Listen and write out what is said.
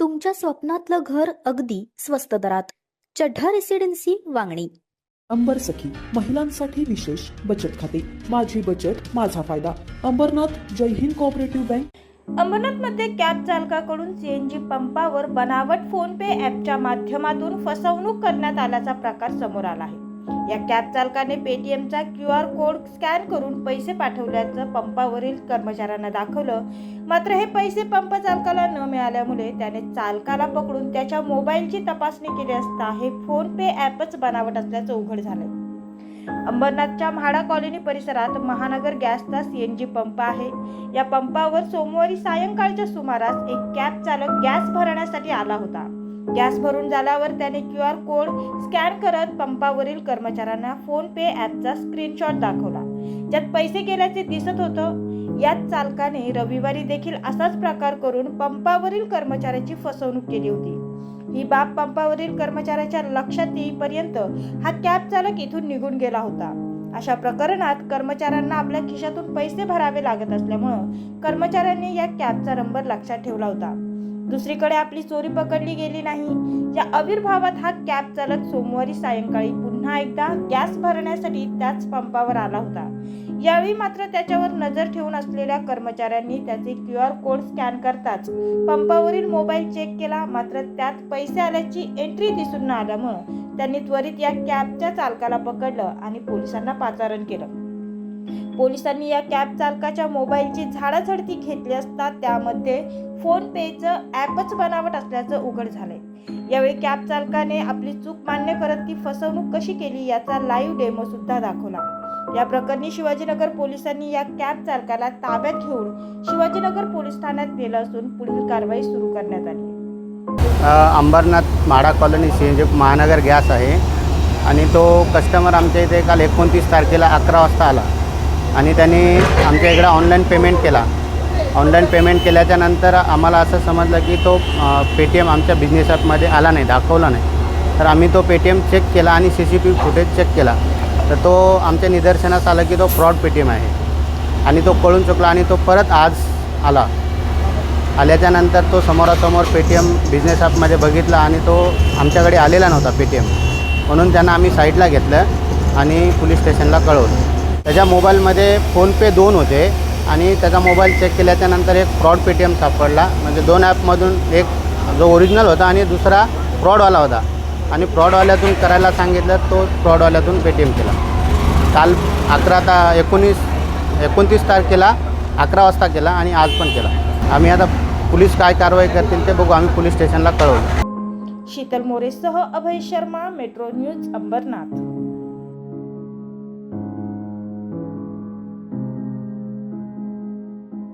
तुमच्या स्वप्नातलं घर अगदी स्वस्त दरात. चढ्ढा रेसिडेन्सी वांगणी. अंबर सखी महिलांसाठी विशेष बचत खाते. माझी बचत माझा फायदा. अंबरनाथ जय हिंद कोऑपरेटिव्ह बँक अंबरनाथमध्ये कॅब चालकाकडून सीएनजी पंपावर बनावट फोन पे ॲपच्या माध्यमातून फसवणूक करण्यात आल्याचा प्रकार समोर आला आहे. या कॅब चालकाने पेटीएमचा क्यू आर कोड स्कॅन करून पैसे पाठवल्याचं पंपावरील कर्मचाऱ्यांना दाखवलं. मात्र हे पैसे पंप चालकाला न मिळाल्यामुळे त्याने चालकाला पकडून त्याच्या मोबाईलची तपासणी केली असता हे फोन पे ॲपच बनावट असल्याचं उघड झालं. अंबरनाथच्या म्हाडा कॉलनी परिसरात महानगर गॅसचा सीएनजी पंप आहे. या पंपावर सोमवारी सायंकाळच्या सुमारास एक कॅब चालक गॅस भरण्यासाठी आला होता. गॅस भरून झाल्यावर त्याने क्यू आर कोड स्कॅन करत पंपावरील कर्मचाऱ्यांना फोन पे ॲपचा स्क्रीनशॉट दाखवला. ज्यात पैसे गेल्याचे दिसत होतं. याच चालकाने रविवारी देखील असाच प्रकार करून पंपावरील कर्मचाऱ्याची फसवणूक केली होती. ही बाब पंपावरील कर्मचाऱ्याच्या लक्षात येईपर्यंत हा कॅब चालक इथून निघून गेला होता. अशा प्रकरणात कर्मचाऱ्यांना आपल्या खिशातून पैसे भरावे लागत असल्यामुळं कर्मचाऱ्यांनी या कॅबचा नंबर लक्षात ठेवला होता. दुसरीकडे आपली चोरी पकडली गेली नाही. या आविर्भावात हा कॅब चालक सोमवारी सायंकाळी पुन्हा एकदा गॅस भरण्यासाठी त्याच पंपावर आला होता. यावेळी मात्र त्याच्यावर नजर ठेवून असलेल्या कर्मचाऱ्यांनी त्याचे क्यू आर कोड स्कॅन करताच पंपावरील मोबाईल चेक केला. मात्र त्यात पैसे आल्याची एंट्री दिसून न आल्यामुळं त्यांनी त्वरित या कॅबच्या चालकाला पकडलं आणि पोलिसांना पाचारण केलं. पोलिसांनी या कॅब चालकाच्या मोबाईलची झाडाझडती घेतली असता त्यामध्ये फोन पेचं ॲपच बनावट असल्याचं उघड झालंय. यावेळी कॅब चालकाने आपली चूक मान्य करत ती फसवणूक कशी केली याचा लाईव्ह डेमो सुद्धा दाखवला. या प्रकरणी शिवाजीनगर पोलिसांनी या कॅब चालकाला ताब्यात घेऊन शिवाजीनगर पोलीस ठाण्यात नेलं असून पुढील कारवाई सुरू करण्यात आली. Ambernath MHADA colony C Mahanagar gas आहे. आणि तो कस्टमर आमच्या इथे काल एकोणतीस तारखेला अकरा वाजता आला. आणि त्यांनी आमच्या इकडं ऑनलाईन पेमेंट केला. ऑनलाईन पेमेंट केल्याच्यानंतर आम्हाला असं समजलं की तो पेटीएम आमच्या बिझनेस ॲपमध्ये आला नाही दाखवला नाही. तर आम्ही तो पेटीएम चेक केला आणि C C T footage check केला. तर तो आमच्या निदर्शनास आला की तो फ्रॉड पेटीएम आहे. आणि तो कळून चुकला आणि तो परत आज आला. आल्याच्यानंतर तो समोरासमोर पेटीएम बिझनेस ॲपमध्ये बघितला आणि तो आमच्याकडे आलेला नव्हता पेटीएम म्हणून त्यांना आम्ही साईडला घेतलं आणि पोलीस स्टेशनला कळवलं. त्याच्या मोबाईलमध्ये फोनपे दोन होते आणि त्याचा मोबाईल चेक केल्याच्यानंतर एक फ्रॉड पेटीएम सापडला. म्हणजे दोन ॲपमधून एक जो ओरिजिनल होता आणि दुसरा फ्रॉडवाला होता. आणि फ्रॉडवाल्यातून करायला सांगितलं तो फ्रॉडवाल्यातून पेटीएम केला. काल अकरा ता एकोणीस एकोणतीस तारखेला अकरा वाजता केला आणि आज पण केला. आम्ही आता पोलीस काय कारवाई करतील ते बघू आम्ही पोलीस स्टेशनला कळवू. शीतल मोरेसह अभय शर्मा मेट्रो न्यूज अंबरनाथ.